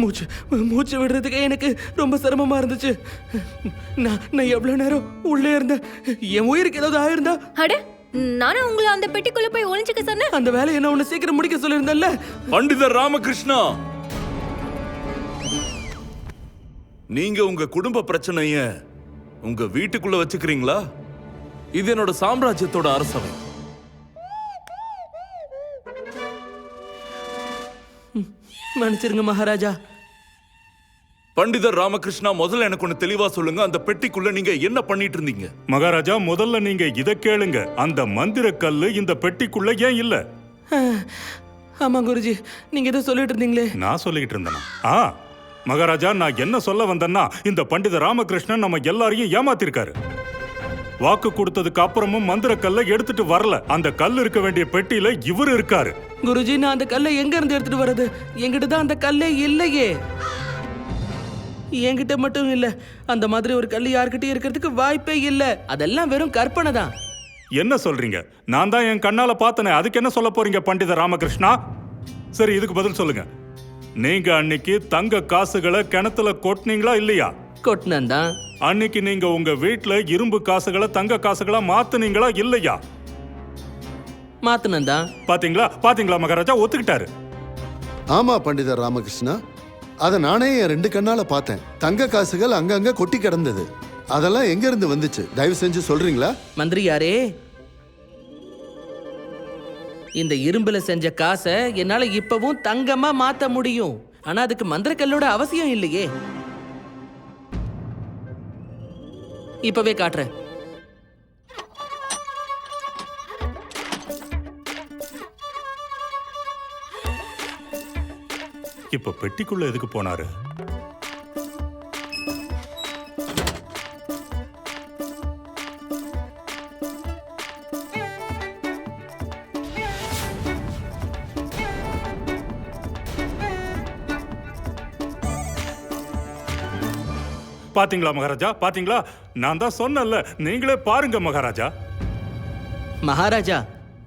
மூச்சு மூச்சு விடுறதுக்கு எனக்கு ரொம்ப சிரமமா இருந்துச்சு. நான் நான் எவ்வளவு நேரம் உள்ளே இருந்தேன்? என் உயிருக்கு ஏதாவது ஆயிருந்தா? அட நானும் உங்களை அந்த பெட்டிக்குள்ள போய் ஒளிஞ்சுக்க சொன்னேன். அந்த வேலையை என்ன உன்னை சீக்கிரம் முடிக்க சொல்லியிருந்தேன்ல? பண்டிதர் ராமகிருஷ்ணா! நீங்க உங்க குடும்ப பிரச்சனைய உங்க வீட்டுக்குள்ள வச்சுக்கிறீங்களா? இது என்னோட சாம்ராஜ்யத்தோட அரசவை. மன்னிச்சிருங்க மகாராஜா. பண்டிதர் ராமகிருஷ்ணா முதல்ல எனக்கு ஒண்ணு தெளிவா சொல்லுங்க. அந்த பெட்டிக்குள்ள நீங்க என்ன பண்ணிட்டு இருந்தீங்க மகாராஜா முதல்ல நீங்க இத கேளுங்க. அந்த மந்திர கல்லு இந்த பெட்டிக்குள்ள ஏன் இல்ல? ஆமா குருஜி நீங்க ஏதோ சொல்லிட்டு இருந்தீங்களே நான் சொல்லிக்கிட்டு இருந்தேனா ஆ மகாராஜா நான் என்ன சொல்ல வந்தேன்னா இந்த பண்டித ராமகிருஷ்ணன் நம்ம எல்லாரையும் ஏமாத்திருக்காரு. வாக்கு கொடுத்ததுக்கு அப்புறமும் மந்திர கல்லை எடுத்துட்டு வரல. அந்த கல் இருக்க வேண்டிய பெட்டியில இவர் இருக்காரு. குருஜி நான் அந்த கல்லை எங்க இருந்து எடுத்துட்டு வர்றது? என்கிட்ட தான் அந்த கல்லே இல்லையே. என்கிட்ட மட்டும் இல்ல அந்த மாதிரி ஒரு கல் யார்கிட்டயும் இருக்கிறதுக்கு வாய்ப்பே இல்ல. அதெல்லாம் வெறும் கற்பனை தான். என்ன சொல்றீங்க? நான் தான் என் கண்ணால பார்த்தனே அதுக்கு என்ன சொல்ல போறீங்க பண்டித ராமகிருஷ்ணா? சரி இதுக்கு பதில் சொல்லுங்க. நீங்க அன்னைக்கு தங்க காசுகளை கிணத்துல கொட்டினீங்களா இல்லையா? கொட்டினன் தான். அன்னைக்கு நீங்க உங்க வீட்ல இரும்பு காசுகளை தங்க காசுகளா மாத்துனீங்களா இல்லையா? மாத்தினன் தான் பாத்தீங்களா? பாத்தீங்களா மகாராஜா? ஒத்துக்கிட்டாரு. ஆமா பண்டிதர் ராமகிருஷ்ணா. அதை நானே என் ரெண்டு கண்ணால பார்த்தேன். தங்க காசுகள் அங்கங்க கொட்டி கிடந்தது. அதெல்லாம் எங்க இருந்து வந்துச்சு? தயவு செஞ்சு சொல்றீங்களா? மந்திரியாரே இந்த இரும்புல செஞ்ச காசை என்னால இப்பவும் தங்கமா மாத்த முடியும். ஆனா அதுக்கு மந்திரக்கல்லோட அவசியம் இல்லையே. இப்பவே காட்டுறேன். இப்ப பெட்டிக்குள்ள எதுக்கு போனாரு? பாத்தீங்களா மகாராஜா? பாத்தீங்களா? நான் தான் சொன்னேன்ல நீங்களே பாருங்க மகாராஜா. மகாராஜா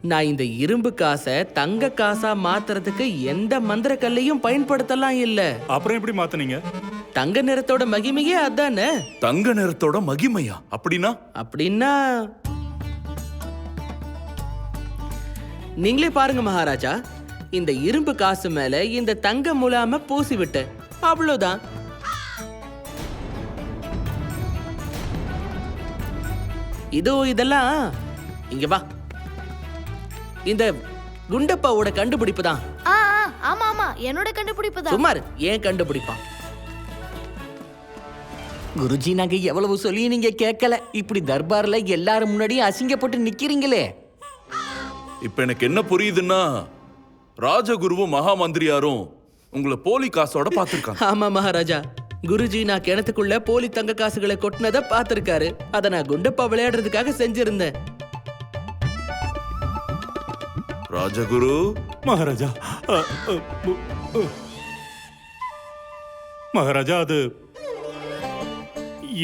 நான் இந்த இரும்பு காசை தங்க காசா மாத்துறதுக்கு எந்த மந்திர கல்லையும் பயன்படுத்தலாம் இல்ல. அப்புறம் எப்படி மாத்துனீங்க? தங்க நிறத்தோட மகிமையே அதானே? தங்க நிறத்தோட மகிமையா? அப்படின்னா? அப்படின்னா நீங்களே பாருங்க மகாராஜா இந்த இரும்பு காசு மேல இந்த தங்க முலாம பூசி விட்டேன் அவ்வளவுதான். இதோ இதெல்லாம். இங்க வா. இந்த குண்டப்பாவோட கண்டுபிடிப்பு தான். ஆ ஆ, ஆமா ஆமா. என்னோட கண்டுபிடிப்பு தான். சுமார் ஏன் கண்டுபிடிப்பான்? குருஜி நாங்க எவ்வளவு சொல்லி நீங்க கேட்கல. இப்படி தர்பார்ல எல்லாரும் முன்னாடியும் அசிங்கப்பட்டு நிக்கிறீங்களே. இப்ப எனக்கு என்ன புரியுதுன்னா ராஜகுருவும் மகா மந்திரியாரும் உங்களை போலி காசோட பார்த்திருக்காங்க. ஆமா மகாராஜா. குருஜி நான் கிணத்துக்குள்ள போலி தங்க காசுகளை கொட்டினத பார்த்திருக்காரு. அத நான் குண்டப்பா விளையாடுறதுக்காக செஞ்சிருந்தேன். ராஜகுரு? மகாராஜா அ, அ, உ, உ. மகாராஜா அது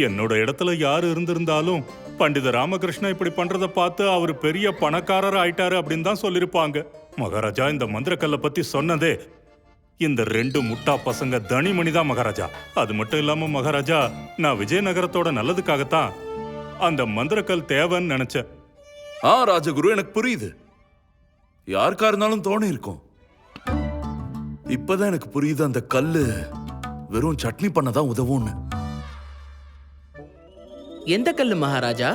என்னோட இடத்துல யாரு இருந்திருந்தாலும் பண்டித ராமகிருஷ்ணா இப்படி பண்றத பார்த்து அவர் பெரிய பணக்காரர் ஆயிட்டாரு அப்படின்னு தான் சொல்லிருப்பாங்க மகாராஜா இந்த மந்திரக்கல்ல பத்தி சொன்னதே இந்த ரெண்டு முட்டா பசங்க தனிமணி தான் மகாராஜா. அது மட்டும் இல்லாம மகாராஜா நான் விஜயநகரத்தோட நல்லதுக்காகத்தான் அந்த மந்திரக்கல் தேவைன்னு நினைச்சேன். ஆ ராஜகுரு எனக்கு புரியுது. யாருக்கா இருந்தாலும் தோணி இருக்கும். இப்பதான் எனக்கு புரியுது அந்த கல்லு வெறும் சட்னி பண்ணதான் உதவும்னு. எந்த கல்லு மகாராஜா?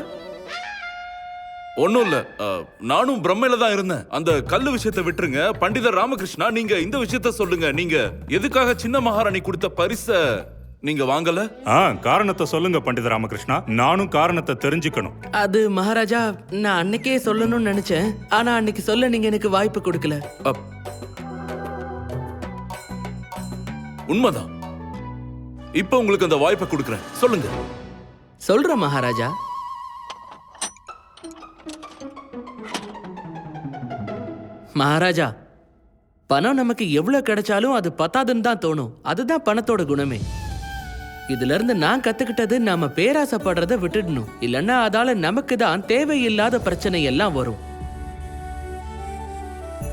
ஒண்ணும் இல்ல. நானும் பிரம்மையில தான் இருந்தேன். அந்த கல்லு விஷயத்தை விட்டுருங்க. பண்டிதர் ராமகிருஷ்ணா நீங்க இந்த விஷயத்த சொல்லுங்க. நீங்க எதுக்காக சின்ன மகாராணி கொடுத்த பரிச நீங்க வாங்கல? ஆ காரணத்தை சொல்லுங்க பண்டித ராமகிருஷ்ணா. நானும் காரணத்தை தெரிஞ்சுக்கணும். அது மகாராஜா நான் அன்னைக்கே சொல்லணும்னு நினைச்சேன். ஆனா அன்னைக்கு சொல்ல நீங்க எனக்கு வாய்ப்பு கொடுக்கல. அப். உண்மைதான். இப்ப உங்களுக்கு அந்த வாய்ப்பை கொடுக்கறேன். சொல்லுங்க. சொல்றேன் மகாராஜா. மகாராஜா பணம் நமக்கு எவ்வளவு கிடைச்சாலும் அது பத்தாதுன்னு தான் தோணும். அதுதான் பணத்தோட குணமே. இதுல இருந்து நான் கத்துக்கிட்டது நாம பேராசைப்படுறத விட்டுடணும். இல்லைன்னா அதால நமக்கு தான் தேவையில்லாத பிரச்சனை எல்லாம் வரும்.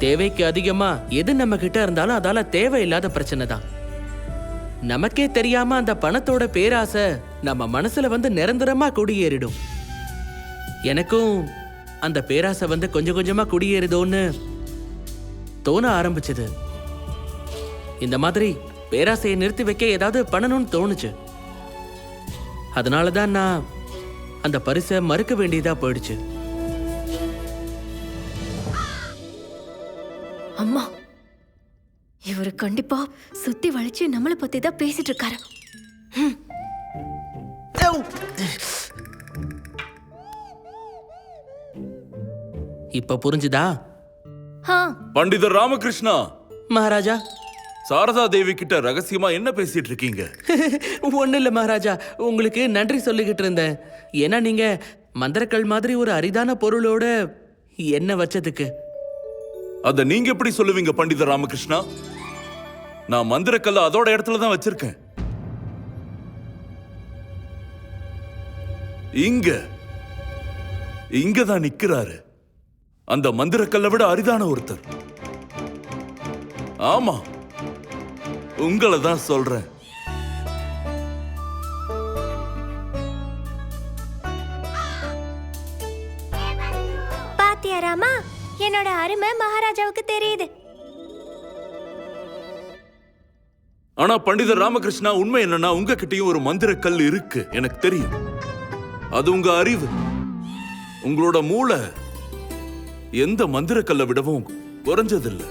தேவைக்கு அதிகமா எது நம்ம கிட்ட இருந்தாலும் அதால தேவையில்லாத பிரச்சனை தான். நமக்கே தெரியாம அந்த பணத்தோட பேராசை நம்ம மனசுல வந்து நிரந்தரமா குடியேறிடும். எனக்கும் அந்த பேராசை வந்து கொஞ்சம் கொஞ்சமா குடியேறுதோன்னு தோண ஆரம்பிச்சது. இந்த மாதிரி பேராசையை நிறுத்தி வைக்க ஏதாவது பண்ணணும்னு தோணுச்சு. அதனால தான் நான் அந்த பரிசை மறுக்க வேண்டியதா போயிடுச்சு. அம்மா இவரு கண்டிப்பா சுத்தி வளைச்சு நம்மளை பத்தி தான் பேசிட்டு இருக்காரு. இப்ப புரிஞ்சுதா? பண்டிதர் ராமகிருஷ்ணா. மகாராஜா. சாரதா தேவி கிட்ட ரகசியமா என்ன பேசிட்டு இருக்கீங்க? ஒன்றும் இல்லை மகாராஜா. உங்களுக்கு நன்றி சொல்லிக்கிட்டு இருந்தேன். ஏன்னா நீங்க மந்திரக்கல் மாதிரி ஒரு அரிதான பொருளோட என்ன வச்சதுக்கு? அத நீங்க எப்படி சொல்லுவீங்க பண்டிதர் ராமகிருஷ்ணா? நான் மந்திரக்கல்ல அதோட இடத்துல தான் வச்சிருக்கேன். இங்க. இங்க தான் நிக்கிறாரு. அந்த மந்திரக்கல்லை விட அரிதான ஒருத்தர். ஆமா உங்களை தான் சொல்றேன். பாத்தியா ராமா என்னோட அருமை மகாராஜாவுக்கு தெரியுது. ஆனா பண்டிதர் ராமகிருஷ்ணா உண்மை என்னன்னா உங்ககிட்டயும் ஒரு மந்திரக்கல் இருக்கு எனக்கு தெரியும். அது உங்க அறிவு. உங்களோட மூளை. எந்த மந்திரக்கல்லை விடவும் குறைஞ்சதில்லை.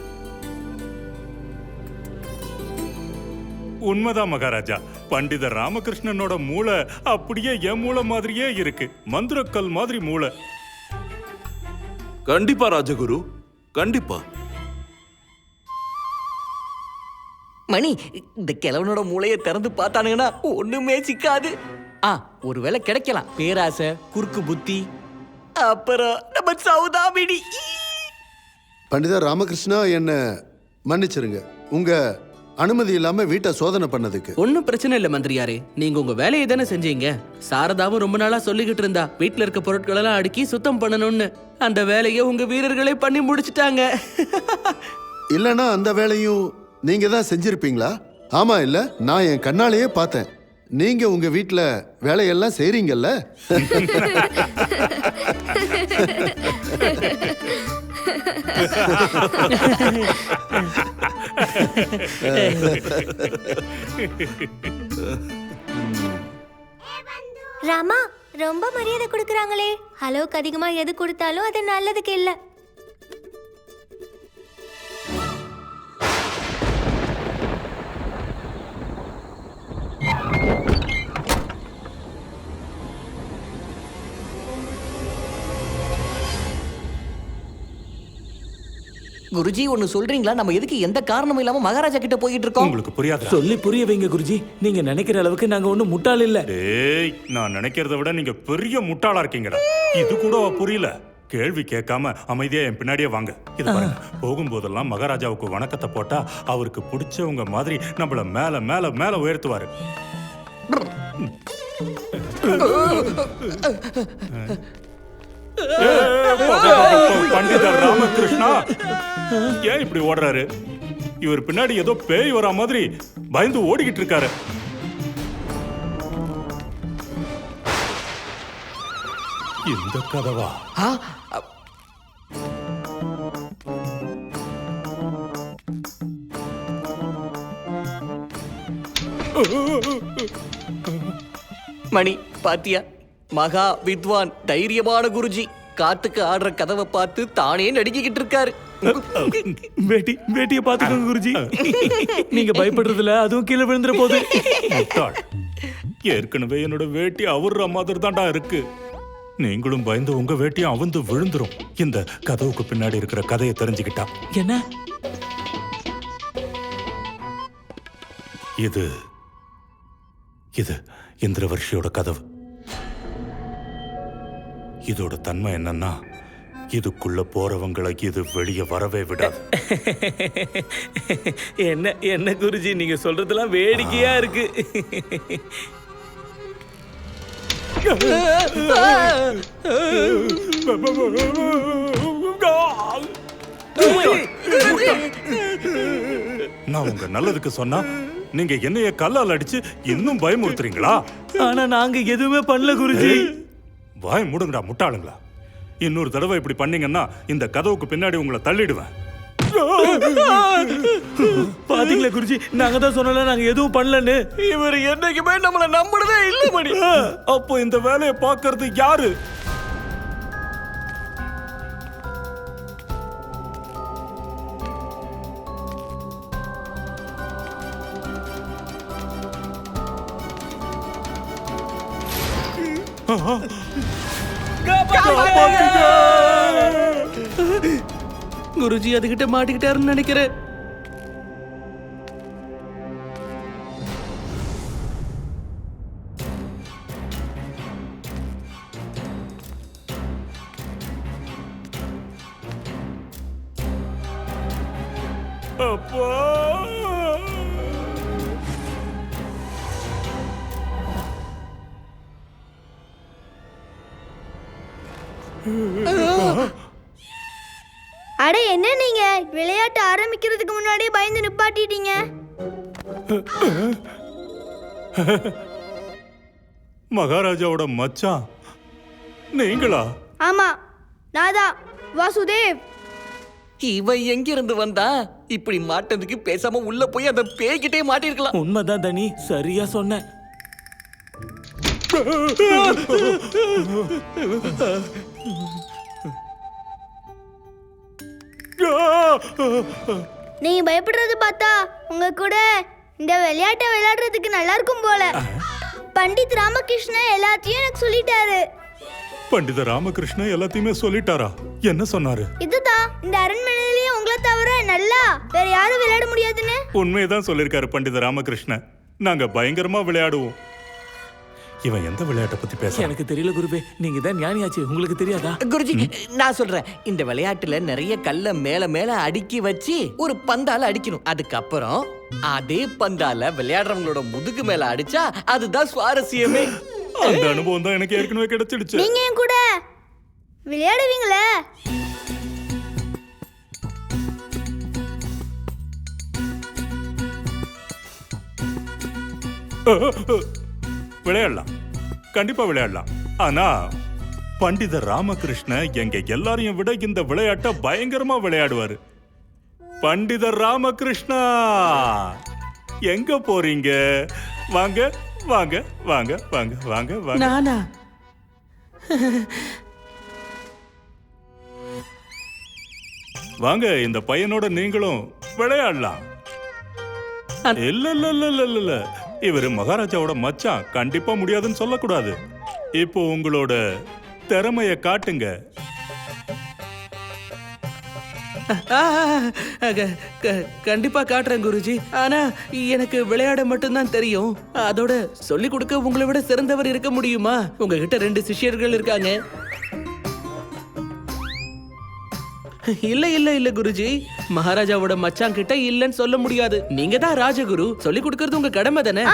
உண்மைதான் மகாராஜா. பண்டிதர் ராமகிருஷ்ணனோட மூளை அப்படியே என் மூளை மாதிரியே இருக்கு. மந்திரக்கல் மாதிரி மூளை. கண்டிப்பா ராஜகுரு கண்டிப்பா. மணி இந்த கிழவனோட மூளையை திறந்து பார்த்தானுங்கன்னா ஒண்ணுமே சிக்காது. ஆ ஒருவேளை கிடைக்கலாம். பேராசை குறுக்கு புத்தி அப்புறம் நம்ம சௌதாமினி. பண்டிதர் ராமகிருஷ்ணா என்ன மன்னிச்சிருங்க. உங்க அனுமதி இல்லாம வீட்டை சோதனை பண்ணதுக்கு. ஒன்றும் பிரச்சனை இல்லை மந்திரியாரே. நீங்க உங்க வேலையை தானே செஞ்சீங்க. சாரதாவும் ரொம்ப நாளா சொல்லிக்கிட்டு இருந்தா. வீட்ல இருக்க பொருட்களெல்லாம் அடுக்கி சுத்தம் பண்ணணும்னு. அந்த வேலையை உங்க வீரர்களே பண்ணி முடிச்சிட்டாங்க. இல்லனா அந்த வேலையும் நீங்க தான் செஞ்சிருப்பீங்களா? ஆமா இல்ல நான் என் கண்ணாலேயே பார்த்தேன். நீங்க உங்க வீட்ல வேலையெல்லாம் செய்றீங்கல்ல? ராமா ரொம்ப மரியாதை கொடுக்குறாங்களே. அளவுக்கு அதிகமா எது கொடுத்தாலும் அது நல்லதுக்கு இல்லை. குருஜி ஒன்னு சொல்றீங்களா நம்ம எதுக்கு எந்த காரணமும் இல்லாம மகாராஜா கிட்ட போயிட்டு இருக்கோம் உங்களுக்கு புரியாதா சொல்லி புரிய வைங்க குருஜி நீங்க நினைக்கிற அளவுக்கு நாங்க ஒண்ணும் முட்டாள் இல்ல டேய் நான் நினைக்கிறத விட நீங்க பெரிய முட்டாளா இருக்கீங்கடா இது கூட புரியல கேள்வி கேட்காம அமைதியா என் பின்னாடியே வாங்க இது பாருங்க போகும்போதெல்லாம் மகாராஜாவுக்கு வணக்கத்தை போட்டா அவருக்கு பிடிச்சவங்க மாதிரி நம்மள மேல மேல மேல உயர்த்துவாரு பண்டிதர் ராமகிருஷ்ணா? ஏன் இப்படி ஓடுறாரு? இவர் பின்னாடி ஏதோ பேய் வரா மாதிரி பயந்து ஓடிக்கிட்டு இருக்காரு. இந்த கதவா? மணி பாத்தியா? மகா வித்வான் தைரியமான குருஜி. காத்துக்கு ஆடுற கதவை பார்த்து தானே நடுங்கிக்கிட்டு இருக்காரு. வேட்டி வேட்டிய பாத்துக்கோங்க குருஜி. நீங்க பயப்படுறதுல அதுவும் கீழே விழுந்துற போது. முட்டாள். ஏற்கனவே என்னோட வேட்டி அவர்ற மாதிரி தான்டா இருக்கு. நீங்களும் பயந்து உங்க வேட்டியும் அவுந்து விழுந்துரும். இந்த கதவுக்கு பின்னாடி இருக்கிற கதையை தெரிஞ்சுக்கிட்டா. என்ன? இது இது இந்திரவர்ஷியோட கதவு. இதோட தன்மை என்னன்னா இதுக்குள்ள போறவங்களை இது வெளியே வரவே விடாது. என்ன என்ன குருஜி நீங்க சொல்றதெல்லாம் வேடிக்கையா இருக்கு. நான் உங்க நல்லதுக்கு சொன்னா நீங்க என்னைய கல்லால் அடிச்சு இன்னும் பயமுறுத்துறீங்களா? ஆனா நாங்க எதுவுமே பண்ணல குருஜி. வாய் மூடுங்கடா முட்டாளுங்களா? இன்னொரு தடவை இப்படி பண்ணீங்கன்னா இந்த கதவுக்கு பின்னாடி உங்களை தள்ளிடுவேன். பாத்தீங்களா குருஜி? நாங்க தான் சொன்னல நாங்க எதுவும் பண்ணலன்னு. இவர் என்னைக்குமே நம்மள நம்புறதே இல்ல மணி. அப்போ இந்த வேலையை பார்க்கறது யாரு? குருஜி அதுகிட்ட மாட்டிக்கிட்டாருன்னு நினைக்கிறேன். அப்பா அட என்ன நீங்க விளையாட்டு ஆரம்பிக்கிறதுக்கு முன்னாடியே பயந்து நிப்பாட்டிட்டீங்க. மகாராஜாவோட மச்சான். நீங்களா? ஆமா நாதா வாசுதேவ். இவன் எங்க இருந்து வந்தா? இப்படி மாட்டதுக்கு பேசாம உள்ள போய் அந்த பேய்கிட்டே மாட்டிருக்கலாம் உண்மைதான் தனி சரியா சொன்ன. நீங்க பயப்படுறது பார்த்தா உங்க கூட இந்த விளையாட்டை விளையாடுறதுக்கு நல்லா இருக்கும் போல. பண்டித் ராமகிருஷ்ணன் எல்லாத்தையும் எனக்கு சொல்லிட்டாரு. பண்டித ராமகிருஷ்ணன் எல்லாத்தையுமே சொல்லிட்டாரா? என்ன சொன்னாரு? இதுதான் இந்த அரண்மனையிலேயே உங்களை தவிர நல்லா வேற யாரும் விளையாட முடியாதுன்னு. உண்மையதான் சொல்லிருக்காரு பண்டித ராமகிருஷ்ணன் நாங்க பயங்கரமா விளையாடுவோம். இவன் எந்த விளையாட்டை பத்தி பேச எனக்கு தெரியல குருவே. நீங்க தான் ஞானியாச்சு. உங்களுக்கு தெரியாதா? குருஜி நான் சொல்றேன். இந்த விளையாட்டுல நிறைய கல்ல மேல மேல அடுக்கி வச்சு ஒரு பந்தால அடிக்கணும். அதுக்கப்புறம் அதே பந்தால விளையாடுறவங்களோட முதுகு மேல அடிச்சா அதுதான் சுவாரஸ்யமே. அந்த அனுபவம் தான் எனக்கு ஏற்கனவே கிடைச்சிடுச்சு. நீங்க என் கூட விளையாடுவீங்களே? விளையாடலாம். கண்டிப்பா விளையாடலாம். ஆனா பண்டித ராமகிருஷ்ண எங்க எல்லாரையும் விட இந்த விளையாட்டை பயங்கரமா விளையாடுவாரு. பண்டித ராமகிருஷ்ணா! எங்க போறீங்க? வாங்க வாங்க வாங்க வாங்க வாங்க வாங்க. நானா? வாங்க இந்த பையனோட நீங்களும் விளையாடலாம். இல்ல இல்ல இல்ல இல்ல இல்ல, இல்ல. இவரு மகாராஜாவோட மச்சான் கண்டிப்பா முடியாதுன்னு சொல்லக்கூடாது. இப்போ உங்களோட திறமைய காட்டுங்க. க- கண்டிப்பா காட்டுறேன் குருஜி. ஆனா எனக்கு விளையாட மட்டும்தான் தெரியும். அதோட சொல்லி கொடுக்க உங்களை விட சிறந்தவர் இருக்க முடியுமா? உங்ககிட்ட ரெண்டு சிஷ்யர்கள் இருக்காங்க. இல்ல இல்ல இல்ல குருஜி. மகாராஜாவோட மச்சான் கிட்ட இல்லன்னு சொல்ல முடியாது. நீங்க தான் ராஜகுரு. சொல்லி கொடுக்கறது உங்க கடமை தானே?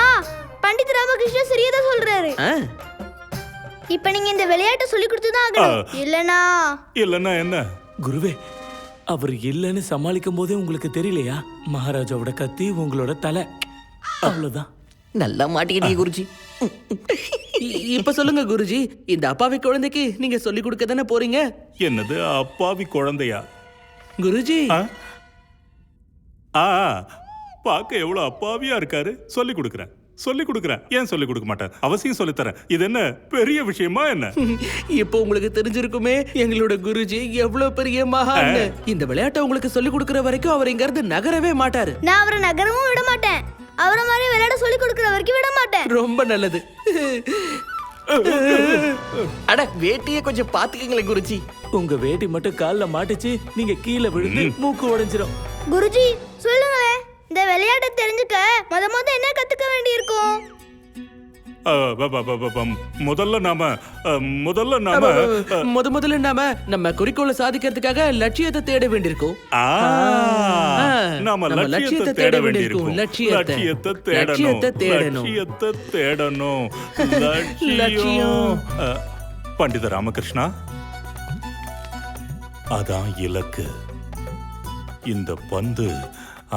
பண்டித் ராமகிருஷ்ணன் சரியா தான் சொல்றாரு இப்ப நீங்க இந்த விளையாட்டை சொல்லி கொடுத்து தான் ஆகணும். இல்லனா? இல்லன்னா என்ன? குருவே அவர் இல்லைன்னு சமாளிக்கும் போதே உங்களுக்கு தெரியலையா? மகாராஜாவோட கத்தி உங்களோட தலை. அவ்வளவுதான். நல்லா மாட்டிக்கிட்டீங்க குருஜி. இப்ப சொல்லுங்க குருஜி. இந்த அப்பாவி குழந்தைக்கு நீங்க சொல்லி கொடுக்க தானே போறீங்க? என்னது அப்பாவி குழந்தையா? குருஜி. ஆ? ஆ பார்க்க எவ்வளவு அப்பாவியா இருக்காரு. சொல்லி கொடுக்குறேன். சொல்லி கொடுக்குறேன். ஏன் சொல்லி கொடுக்க மாட்டேன் அவசியம் சொல்லித் தரேன். இது என்ன பெரிய விஷயமா என்ன? இப்போ உங்களுக்கு தெரிஞ்சிருக்குமே எங்களோட குருஜி எவ்வளவு பெரிய மகான். இந்த விளையாட்டை உங்களுக்கு சொல்லி கொடுக்கிற வரைக்கும் அவர் இங்க இருந்து நகரவே மாட்டாரு. நான் அவரை நகரமும் விட மாட்டேன். அவரை மாதிரி விளையாட சொல்லி கொடுக்குற வரைக்கும் விட மாட்டேன். ரொம்ப நல்லது. அட வேட்டியை கொஞ்சம் பாத்துக்கங்களேன் குருஜி. உங்க வேட்டி மட்டும் கால்ல மாட்டுச்சு நீங்க கீழே விழுந்து மூக்கு உடைஞ்சிரும். குருஜி சொல்லுங்களேன். இந்த விளையாட்டை தெரிஞ்சுக்க முத முத என்ன கத்துக்க வேண்டியிருக்கும்? முதல்ல நாம முதல்ல நாம முத முதல்ல நாம நம்ம குறிக்கோளை சாதிக்கிறதுக்காக லட்சியத்தை தேட வேண்டியிருக்கும் நாம லட்சியத்தை தேட வேண்டியிருக்கும். லட்சியத்தை. தேடணும் லட்சியத்தை தேடணும். லட்சியம். பண்டித ராமகிருஷ்ணா அதான் இலக்கு இந்த பந்து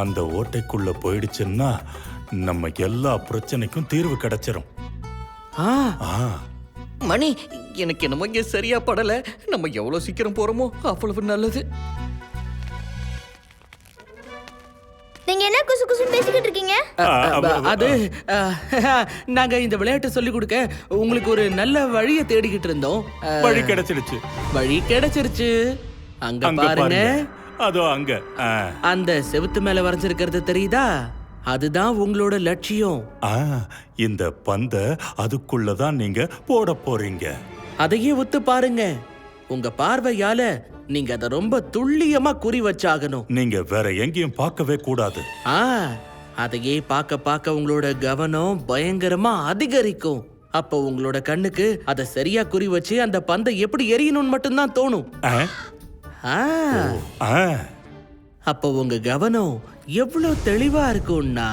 அந்த ஓட்டைக்குள்ள போயிடுச்சுன்னா நம்ம எல்லா பிரச்சனைக்கும் தீர்வு கிடைச்சிரும் மணி எனக்கு என்னமோ இங்க சரியா படல. நம்ம எவ்வளவு சீக்கிரம் போறோமோ அவ்வளவு நல்லது. நீங்க என்ன குசு குசுன்னு பேசிக்கிட்டு இருக்கீங்க? அது நாங்க இந்த விளையாட்டை சொல்லி கொடுக்க உங்களுக்கு ஒரு நல்ல வழியை தேடிக்கிட்டு இருந்தோம். வழி கிடைச்சிடுச்சு வழி கிடைச்சிருச்சு. அங்க பாருங்க. அதோ அங்க. ஆ. அந்த செவுத்து மேல வரைஞ்சிருக்கிறது தெரியுதா? அதுதான் உங்களோட லட்சியம். ஆ, இந்த பந்த அதுக்குள்ளதான் நீங்க போட போறீங்க. அதையே ஒத்து பாருங்க. உங்க பார்வையால நீங்க அதை ரொம்ப துல்லியமா குறி வச்சாகணும். நீங்க வேற எங்கேயும் பார்க்கவே கூடாது. ஆ அதையே பார்க்க பார்க்க உங்களோட கவனம் பயங்கரமா அதிகரிக்கும். அப்போ உங்களோட கண்ணுக்கு அதை சரியா குறி வச்சு அந்த பந்தை எப்படி எரியணும்னு மட்டும்தான் தோணும். ஆ? ஆ. ஆ. அப்போ உங்க கவனம் எவ்வளவு தெளிவா இருக்கும்னா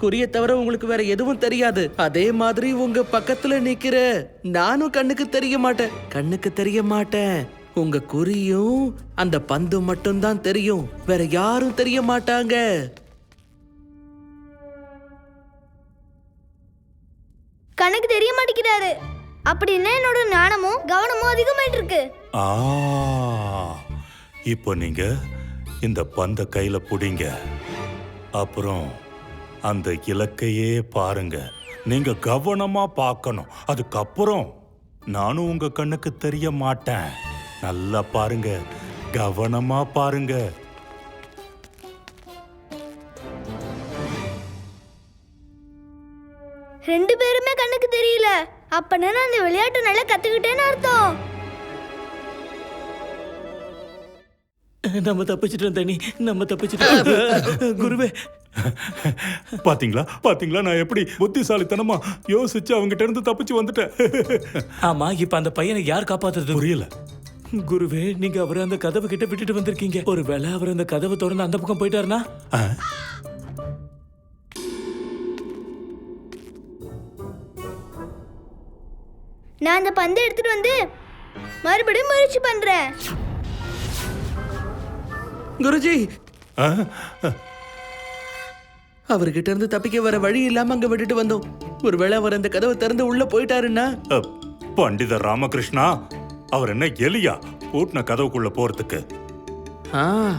குறிய தவிர உங்களுக்கு வேற எதுவும் தெரியாது. அதே மாதிரி உங்க பக்கத்துல நிக்கிற நானும் கண்ணுக்கு தெரிய மாட்டேன். கண்ணுக்கு தெரிய மாட்டேன். உங்க குறியும் அந்த பந்து மட்டும்தான் தெரியும். வேற யாரும் தெரிய மாட்டாங்க. கணக்கு தெரிய மாட்டேங்கிறாரு. அப்படின்னா என்னோட ஞானமும் கவனமும் அதிகமாயிட்டு இருக்கு ஆ இப்போ நீங்க இந்த பந்த கையில புடிங்க. அப்புறம் அந்த இலக்கையே பாருங்க. நீங்க கவனமா பார்க்கணும். அதுக்கப்புறம் நானும் உங்க கண்ணுக்கு தெரிய மாட்டேன். நல்லா பாருங்க. கவனமா பாருங்க. ரெண்டு பேருமே கண்ணுக்கு தெரியல. அப்பனா நான் அந்த விளையாட்டு நல்லா கத்துக்கிட்டேன்னு அர்த்தம். நம்ம தப்பிச்சிட்டோம் தனி. நம்ம தப்பிச்சிட்டோம். குருவே. பாத்தீங்களா? பாத்தீங்களா? நான் எப்படி புத்திசாலித்தனமா யோசிச்சு அவங்கிட்ட இருந்து தப்பிச்சு வந்துட்டேன். ஆமா இப்ப அந்த பையனை யார் காப்பாத்துறது? புரியல. குருவே நீங்க அவரை அந்த கதவு கிட்ட விட்டுட்டு வந்திருக்கீங்க. ஒருவேளை அவர் அந்த கதவை திறந்து அந்த பக்கம் போயிட்டாருனா? நான் அந்த பந்தை எடுத்துட்டு வந்து மறுபடியும் முயற்சி பண்றேன். குருஜி? அவர்கிட்ட இருந்து தப்பிக்க வர வழி இல்லாம அங்க விட்டுட்டு வந்தோம். ஒருவேளை அவர் அந்த கதவை திறந்து உள்ள போயிட்டாருன்னா? அ, பண்டிதர் ராமகிருஷ்ணா அவர் என்ன எலியா? பூட்டின கதவுக்குள்ள போறதுக்கு. ஆ.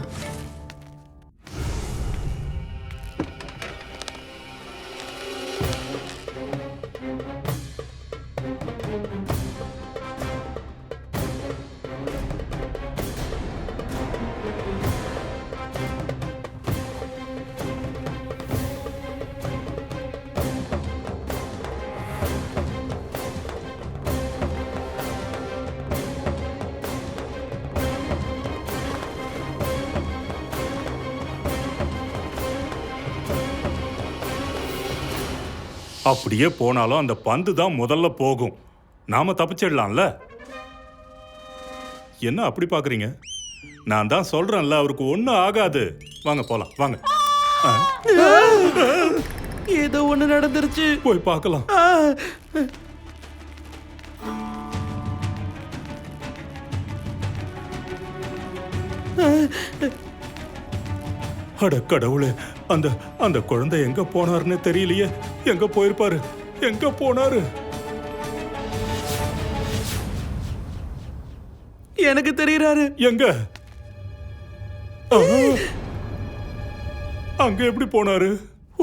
அப்படியே போனாலும் அந்த பந்து தான் முதல்ல போகும். நாம தப்பிச்சிடலாம்ல? என்ன அப்படி பாக்குறீங்க நான் தான் சொல்றேன்ல அவருக்கு ஒண்ணும் ஆகாது. வாங்க போலாம் வாங்க. ஏதோ ஒண்ணு நடந்துருச்சு. போய் பார்க்கலாம். அட கடவுளே அந்த அந்த குழந்தை எங்க போனாருன்னு தெரியலையே. எங்க போயிருப்பாரு? எங்க போனாரு? எனக்கு தெரியறாரு. எங்க! அங்க எப்படி போனாரு?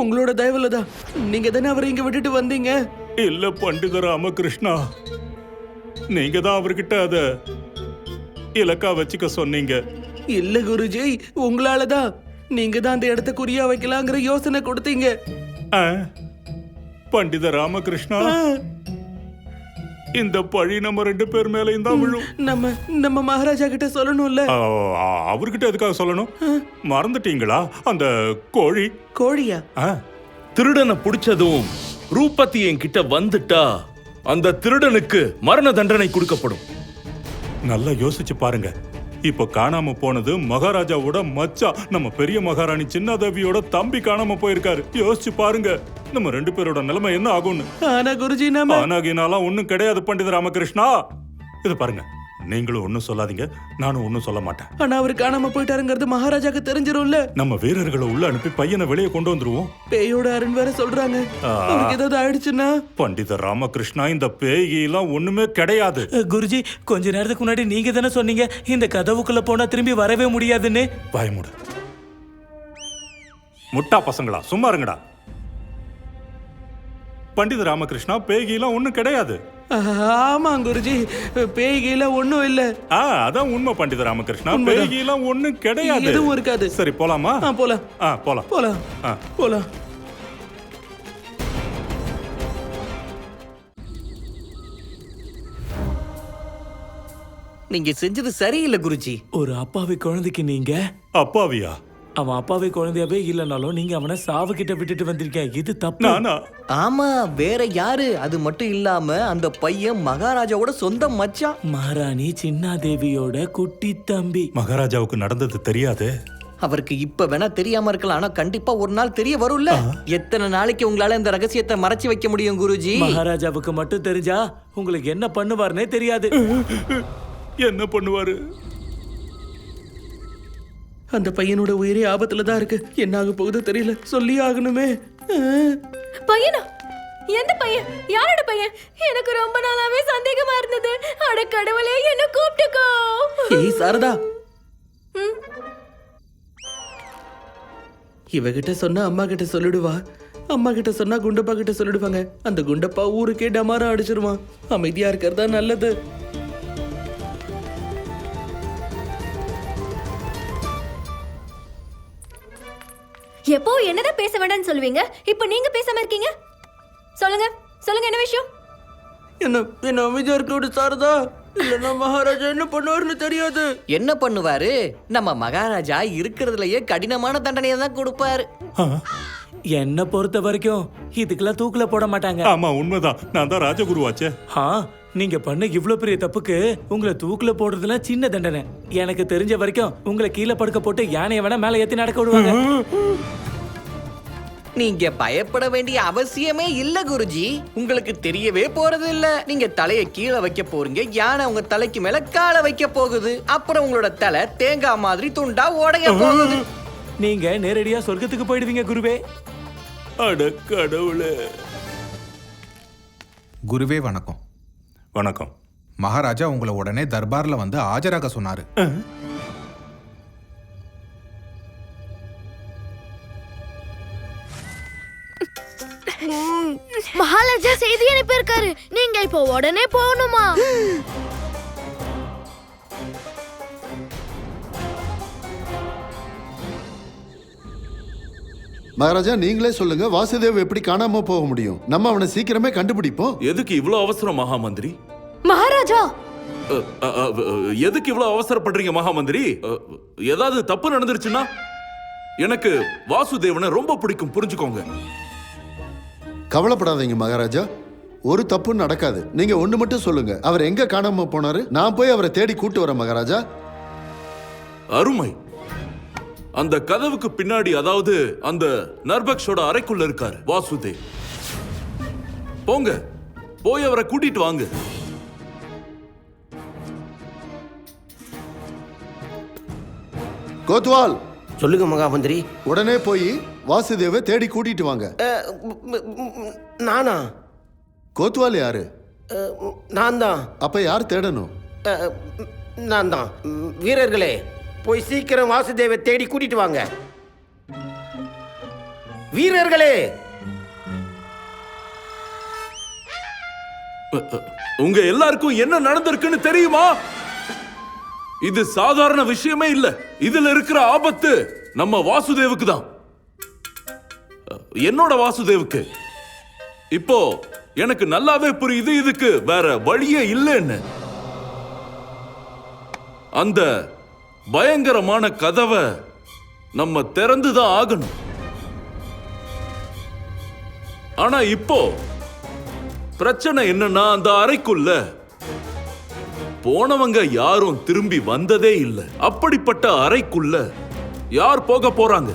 உங்களோட தயவுல தான் நீங்க தானே அவரை இங்க விட்டுட்டு வந்தீங்க? இல்ல பண்டித ராமகிருஷ்ணா. நீங்க தான் அவர்கிட்ட அத இலக்கா வச்சுக்க சொன்னீங்க. இல்ல குருஜி. உங்களால தான் நீங்க தான் அந்த இடத்த குறியா வைக்கலாங்கிற யோசனை கொடுத்தீங்க? பண்டித ராமகிருஷ்ணா இந்த பழி நம்ம ரெண்டு பேர் மேலையும் தான் விழும். நம்ம நம்ம மகாராஜா கிட்ட சொல்லணும்ல. அவர்கிட்ட எதுக்காக சொல்லணும்? மறந்துட்டீங்களா? அந்த கோழி. கோழியா? திருடனை பிடிச்சதும் ரூபத்தி என்கிட்ட வந்துட்டா அந்த திருடனுக்கு மரண தண்டனை கொடுக்கப்படும். நல்லா யோசிச்சு பாருங்க. இப்ப காணாம போனது மகாராஜாவோட மச்சா. நம்ம பெரிய மகாராணி சின்னதேவியோட தம்பி காணாம போயிருக்காரு. யோசிச்சு பாருங்க. நம்ம ரெண்டு பேரோட நிலைமை என்ன ஆகும்னு? ஆனா குருஜி நாம ஆனாகினாலாம் ஒண்ணும் கிடையாது பண்டித ராமகிருஷ்ணா. இது பாருங்க. நீங்களும் ஒன்றும் சொல்லாதீங்க நானும் ஒன்றும் சொல்ல மாட்டேன். ஆனா அவர் காணாம போயிட்டாருங்கிறது மகாராஜாக்கு தெரிஞ்சிரும்ல. நம்ம வீரர்களை உள்ள அனுப்பி பையனை வெளியே கொண்டு வந்துருவோம். பேயோட அருண் வேற சொல்றாங்க. ஏதாவது ஆயிடுச்சுன்னா? பண்டித ராமகிருஷ்ணா இந்த பேய்கெல்லாம் ஒண்ணுமே கிடையாது. குருஜி கொஞ்ச நேரத்துக்கு முன்னாடி நீங்க தானே சொன்னீங்க இந்த கதவுக்குள்ள போனா திரும்பி வரவே முடியாதுன்னு. பயமுடு முட்டா பசங்களா சும்மா இருங்கடா. பண்டித ராமகிருஷ்ணா பேய்கெல்லாம் ஒண்ணும் கிடையாது. ஆமா குருஜி. பேய்கையில ஒண்ணும் இல்ல. ஆ அதான் உண்மை பண்டித ராமகிருஷ்ணா. பேய்கெல்லாம் ஒண்ணும் கிடையாது. எதுவும் இருக்காது. சரி போலாமா? ஆ போலாம். ஆ போலாம். போலாம். ஆ. போலாம். நீங்க செஞ்சது சரியில்லை குருஜி. ஒரு அப்பாவி குழந்தைக்கு நீங்க? அப்பாவியா? அவன் அப்பாவி குழந்தையாவே இல்லைனாலும் நீங்க அவனை சாவு கிட்ட விட்டுட்டு வந்திருக்கீங்க. இது தப்பு. நானா? ஆமா வேற யாரு? அது மட்டும் இல்லாம அந்த பையன் மகாராஜாவோட சொந்த மச்சான். மகாராணி சின்னாதேவியோட குட்டி தம்பி. மகாராஜாவுக்கு நடந்தது தெரியாது? அவருக்கு இப்ப வேணா தெரியாம இருக்கலாம். ஆனா கண்டிப்பா ஒரு நாள் தெரிய வரும்ல. எத்தனை நாளைக்கு உங்களால இந்த ரகசியத்தை மறைச்சு வைக்க முடியும் குருஜி? மகாராஜாவுக்கு மட்டும் தெரிஞ்சா உங்களுக்கு என்ன பண்ணுவாருன்னே தெரியாது. என்ன பண்ணுவாரு? அந்த பையனோட உயிரே ஆபத்துல தான் இருக்கு. என்ன ஆக போகுதோ தெரியல. சொல்லி ஆகணுமே. பையனா? எந்த பையன்? யாரோட பையன்? எனக்கு ரொம்ப நாளாவே சந்தேகமா இருந்தது. அட கடவுளே என்ன கூப்பிட்டுக்கோ. ஏய் சாரதா. இவகிட்ட சொன்னா அம்மா கிட்ட சொல்லிடுவா. அம்மா கிட்ட சொன்னா குண்டப்பா கிட்ட சொல்லிடுவாங்க. அந்த குண்டப்பா ஊருக்கே டமாரா அடிச்சிருவான். அமைதியா இருக்கிறதா நல்லது. எப்போ என்னதான் பேச வேண்டாம்னு சொல்லுவீங்க? இப்போ நீங்க பேசாம இருக்கீங்க? சொல்லுங்க சொல்லுங்க என்ன விஷயம்? என்ன என்ன அமைதியா இருக்க விடு சாரதா. இல்லைன்னா மகாராஜா என்ன பண்ணுவாருன்னு தெரியாது. என்ன பண்ணுவாரு? நம்ம மகாராஜா இருக்கிறதுலயே கடினமான தண்டனையை தான் கொடுப்பாரு. என்ன பொறுத்த வரைக்கும் இதுக்கெல்லாம் தூக்குல போட மாட்டாங்க. ஆமா உண்மைதான். நான் தான் ராஜகுருவாச்சே. ஆ நீங்க பண்ண இவ்ளோ பெரிய தப்புக்கு உங்களை தூக்குல போடுறதுலாம் சின்ன தண்டனை. எனக்கு தெரிஞ்ச வரைக்கும் உங்களை கீழே படுக்க போட்டு யானையை வேணா மேல ஏத்தி நடக்க விடுவாங்க. நீங்க பயப்பட வேண்டிய அவசியமே இல்ல குருஜி. உங்களுக்கு தெரியவே போறது இல்ல. நீங்க தலைய கீழே வைக்க போறீங்க. யானை உங்க தலைக்கு மேல காலை வைக்க போகுது. அப்புறம் உங்களோட தலை தேங்காய் மாதிரி துண்டா உடைய போகுது. நீங்க நேரடியா சொர்க்கத்துக்கு போயிடுவீங்க குருவே. அட கடவுளே. குருவே வணக்கம். வணக்கம். மகாராஜா உங்களை உடனே தர்பார்ல வந்து ஆஜராக சொன்னாரு. மகாராஜா செய்தி அனுப்பியிருக்காரு. நீங்க இப்போ உடனே போகணுமா? மகாராஜா நீங்களே சொல்லுங்க வாசுதேவ் எப்படி காணாம போக முடியும்? நம்ம அவனை சீக்கிரமே கண்டுபிடிப்போம். எதுக்கு இவ்ளோ அவசரம் மகாமந்திரி? மகாராஜா! எதுக்கு இவ்வளவு அவசரப்படுறீங்க மகாமந்திரி? ஏதாவது தப்பு நடந்துருச்சுன்னா? எனக்கு வாசுதேவனை ரொம்ப பிடிக்கும் புரிஞ்சுக்கோங்க. கவலைப்படாதீங்க மகாராஜா. ஒரு தப்பும் நடக்காது. நீங்க ஒண்ணு மட்டும் சொல்லுங்க. அவர் எங்க காணாம போனாரு? நான் போய் அவரை தேடி கூட்டு வரேன் மகாராஜா. அருமை. அந்த கதவுக்கு பின்னாடி அதாவது அந்த நர்பக்ஷோட அறைக்குள்ள இருக்காரு வாசுதேவ். போங்க. போய் அவரை கூட்டிட்டு வாங்க. கோத்வால்! சொல்லுங்க மகாமந்திரி. உடனே போய் வாசுதேவை தேடி கூட்டிட்டு வாங்க. நானா? கோத்வால் யாரு? நான் தான். அப்ப யார் தேடணும்? நான் தான். வீரர்களே போய் சீக்கிரம் வாசுதேவை தேடி கூட்டிட்டு வாங்க. வீரர்களே! உங்க எல்லாருக்கும் என்ன நடந்திருக்குன்னு தெரியுமா? இது சாதாரண விஷயமே இல்ல. இதுல இருக்கிற ஆபத்து நம்ம வாசுதேவுக்கு தான். என்னோட வாசுதேவுக்கு. இப்போ எனக்கு நல்லாவே புரியுது இதுக்கு வேற வழியே இல்லைன்னு. அந்த பயங்கரமான கதவை நம்ம திறந்துதான் ஆகணும். ஆனா இப்போ பிரச்சனை என்னன்னா அந்த அறைக்குள்ள போனவங்க யாரும் திரும்பி வந்ததே இல்லை. அப்படிப்பட்ட அறைக்குள்ள யார் போக போறாங்க?